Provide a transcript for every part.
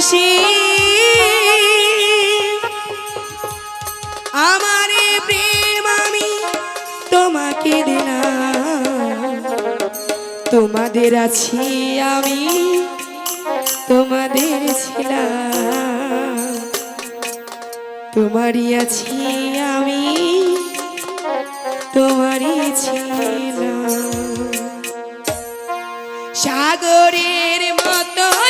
আসি আমারে প্রেম আমি তোমাকে দিলাম। তোমাদের আছি আমি, তোমাদের ছিলাম। তোমারই আছি আমি, তোমারই ছিলাম। সাগরের মতোই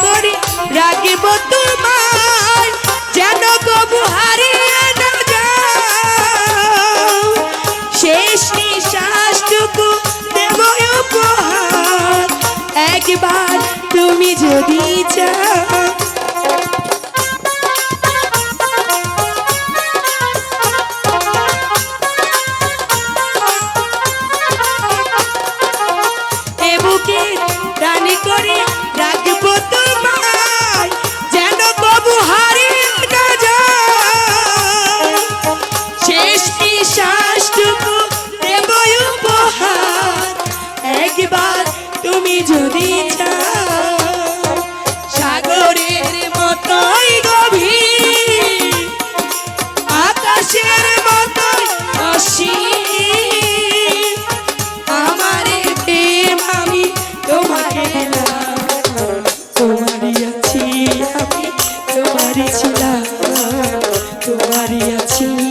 করে তোমার যেন কবু হারিয়ে না যাও। শেষ দেব উপহার। একবার তুমি যদি চাও যদি সাগরের মতোই গভীর, আকাশের মতোই অসীম, আমার প্রেম আমি তোমাকে তোমারই আছি আমি, তোমারই ছিলাম, তোমারই আছি।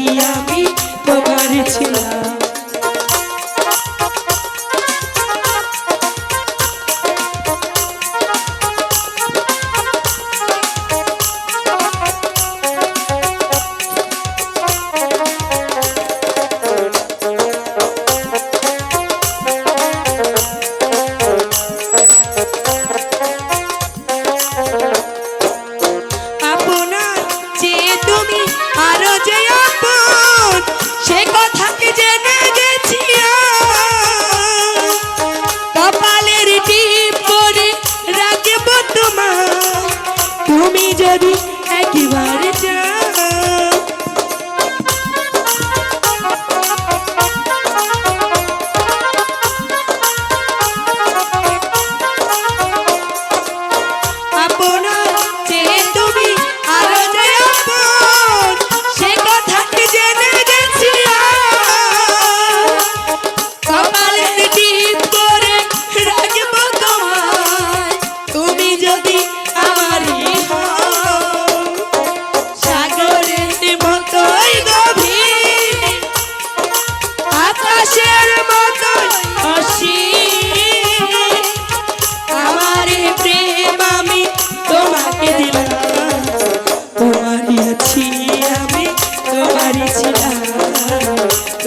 যদি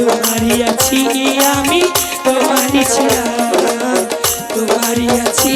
তোমারই আছি আমি তোমারই ছাড়া তোমারই আছি